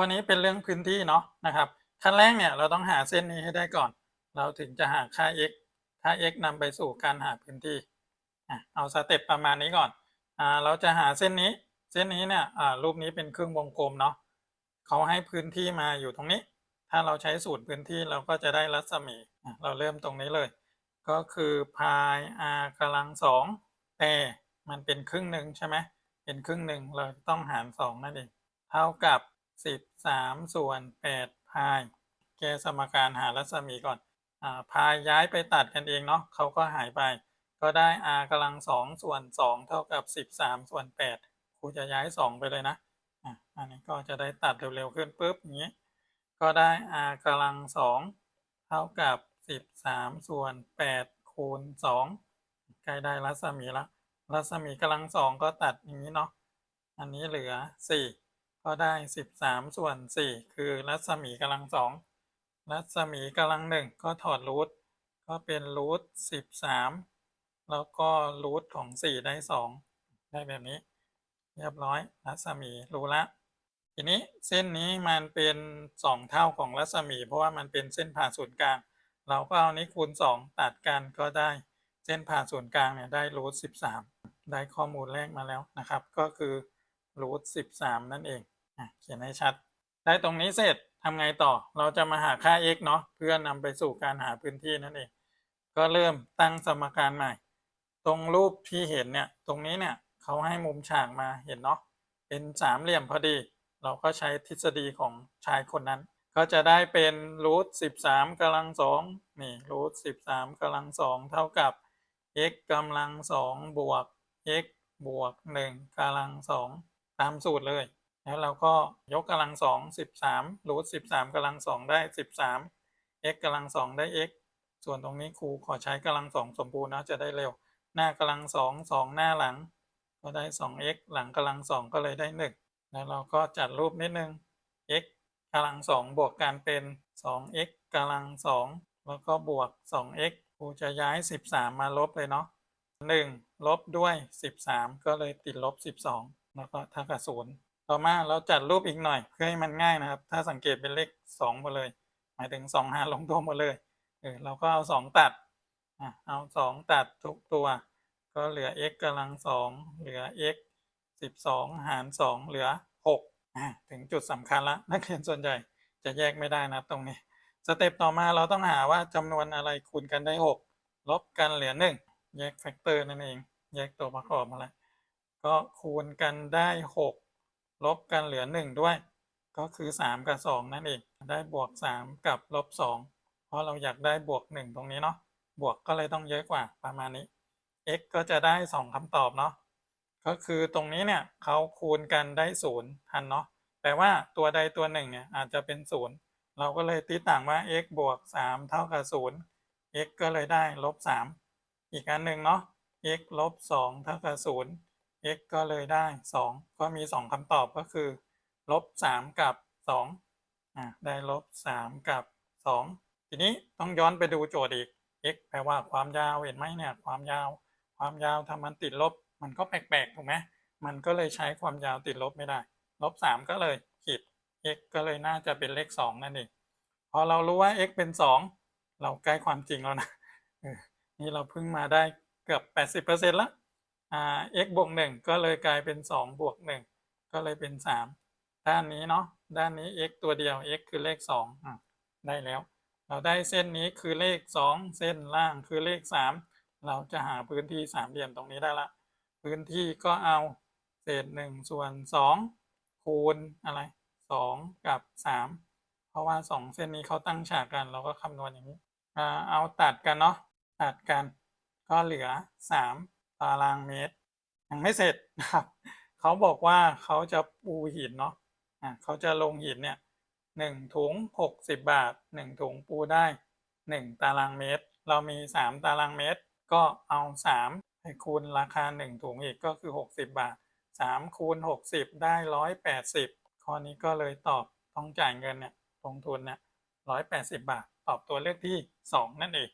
ข้อนี้เป็นเรื่องพื้นที่เนาะนะครับ ขั้นแรกเนี่ยเราต้องหาเส้นนี้ให้ได้ก่อน เราถึงจะหาค่า x ค่า x นำไปสู่การหาพื้นที่เอาสเต็ปประมาณนี้ก่อนอเราจะหาเส้นนี้ เส้นนี้เนี่ยรูปนี้เป็นครึ่งวงกลมเนาะเขาให้พื้นที่มาอยู่ตรงนี้ ถ้าเราใช้สูตรพื้นที่เราก็จะได้รัศมี เราเริ่มตรงนี้เลย ก็คือพาย r กำลังสองแต่มันเป็นครึ่งหนึ่งใช่ไหมเป็นครึ่งหนึ่งเราต้องหารสองนั่นเอง เท่ากับ สิบสามส่วนแปดพายแกสมการหารัศมีก่อนอ่าพายย้ายไปตัดกันเองเนาะเขาก็หายไป ก็ได้ r กำลังสองส่วนสองเท่ากับสิบสามส่วนแปดครูจะย้ายสองไปเลยนะอะอันนี้ก็จะได้ตัดเร็วๆขึ้นปุ๊บอย่างนี้ก็ได้ r กำลังสองเท่ากับสิบสามส่วนแปดคูณสองใกล้ได้รัศมีละรัศมีกำลังสองก็ตัดอย่างนี้เนาะอันนี้เหลือสี่ ก็ได้สิบสามส่วนสี่คือรัศมีกำลังสองรัศมีกำลังหนึ่งก็ถอดรูทก็เป็นรูทสิบสามแล้วก็รูทของสี่ได้สองได้แบบนี้ เรียบร้อยรัศมีรู้ละ ทีนี้เส้นนี้มันเป็นสองเท่าของรัศมี เพราะว่ามันเป็นเส้นผ่าศูนย์กลาง เราก็เอานี้คูณสองตัดกันก็ได้เส้นผ่าศูนย์กลางเนี่ยได้รูทสิบสามได้ข้อมูลแรกมาแล้วนะครับ ก็คือรูทสิบสามนั่นเอง เขียนให้ชัด ได้ตรงนี้เสร็จทำไงต่อ เราจะมาหาค่า x เนาะเพื่อนำไปสู่การหาพื้นที่นั่นเอง ก็เริ่มตั้งสมการใหม่ ตรงรูปที่เห็นเนี่ย ตรงนี้เนี่ยเขาให้มุมฉากมาเห็นเนาะ เป็นสามเหลี่ยมพอดี เราก็ใช้ทฤษฎีของชายคนนั้น ก็จะได้เป็นรูทสิบสามกำลังสองนี่รูทสิบสามกำลังสองเท่ากับ x กำลังสองบวก x บวกหนึ่งกำลังสองตามสูตรเลย แล้วเราก็ยกกำลังสองสิบสามรูทสิบสามกำลังสองได้สิบสาม x กำลังสองได้ x ส่วนตรงนี้ครูขอใช้กำลังสองสมบูรณ์นะจะได้เร็ว หน้ากำลังสองสองหน้าหลัง ก็ได้ 2x หลังกำลังสองก็เลยได้1แล้วเราก็จัดรูปนิดนึง x กำลังสองบวกกันเป็น 2x กำลังสองแล้วก็บวก 2x ครูจะย้าย13มมาลบเลยเนาะ1ลบด้วย13ก็เลยติดลบ12แล้วก็เท่ากับ0 ต่อมาเราจัดรูปอีกหน่อยเพื่อให้มันง่ายนะครับ ถ้าสังเกตเป็นเลข2หมดเลย หมายถึง2หารลงตัวหมดเลยเออเราก็เอา 2 ตัดอะเอา 2 ตัดทุกตัว ก็เหลือ x กำลังสองเหลือ x สิบสองหารสองเหลือหกอ่าถึงจุดสำคัญละนักเรียนส่วนใหญ่จะแยกไม่ได้นะตรงนี้ สเต็ปต่อมาเราต้องหาว่าจำนวนอะไรคูณกันได้หกลบกันเหลือหนึ่งแยกแฟกเตอร์นั่นเอง แยกตัวประกอบมาแล้วก็คูณกันได้หก ลบกันเหลือหนึ่งด้วย ก็คือสามกับสองนั่นเองได้บวกสามกับลบสองเพราะเราอยากได้บวกหนึ่งตรงนี้เนาะบวกก็เลยต้องเยอะกว่าประมาณนี้ x ก็จะได้สองคำตอบเนาะก็คือตรงนี้เนี่ยเขาคูณกันได้ศูนย์ทันเนาะแปลว่าตัวใดตัวหนึ่งเนี่ยอาจจะเป็นศูนย์เราก็เลยตีต่างว่า x บวกสามเท่ากับศูนย์ x ก็เลยได้ลบสามอีกอันหนึ่งเนาะ x ลบสองเท่ากับศูนย์ x ก็เลยได้สองก็มีสองคำตอบก็คือลบสามกับสองอ่าได้ลบสามกับสองทีนี้ต้องย้อนไปดูโจทย์อีก x แปลว่าความยาวเห็นไหมเนี่ยความยาว ความยาวถ้ามันติดลบ มันก็แปลกๆถูกไหมมันก็เลยใช้ความยาวติดลบไม่ได้ลบสามก็เลยขีด x ก็เลยน่าจะเป็นเลขสองนั่นเองพอเรารู้ว่า x เป็นสองเราใกล้ความจริงแล้วนะนี่เราเพิ่งมาได้เกือบแปดสิบเปอร์เซ็นต์ละอ่า x บวกหนึ่งก็เลยกลายเป็นสองบวกหนึ่งก็เลยเป็นสามด้านนี้เนาะด้านนี้ x ตัวเดียว x คือเลขสองได้แล้ว เราได้เส้นนี้คือเลขสองเส้นล่างคือเลขสามเราจะหาพื้นที่สามเหลี่ยมตรงนี้ได้ละ พื้นที่ก็เอาเศษหนึ่งส่วนสองคูณอะไรสองกับสามเพราะว่าสองเส้นนี้เขาตั้งฉากกัน เราก็คำนวณอย่างนี้เอาตัดกันเนาะตัดกันก็เหลือสาม ตารางเมตรยังไม่เสร็จนะครับเขาบอกว่าเขาจะปูหินเนาะอ่าเขาจะลงหินเนี่ยหนึ่งถุงหกสิบบาทหนึ่งถุงปูได้หนึ่งตารางเมตร เรามีสามตารางเมตร ก็เอาสามไปคูณราคาหนึ่งถุงอีกก็คือหกสิบบาทสามคูณหกสิบได้ร้อยแปดสิบข้อนี้ก็เลยตอบต้องจ่ายเงินเนี่ยลงทุนเนี่ยร้อยแปดสิบบาท ตอบตัวเลือกที่สองนั่นเอง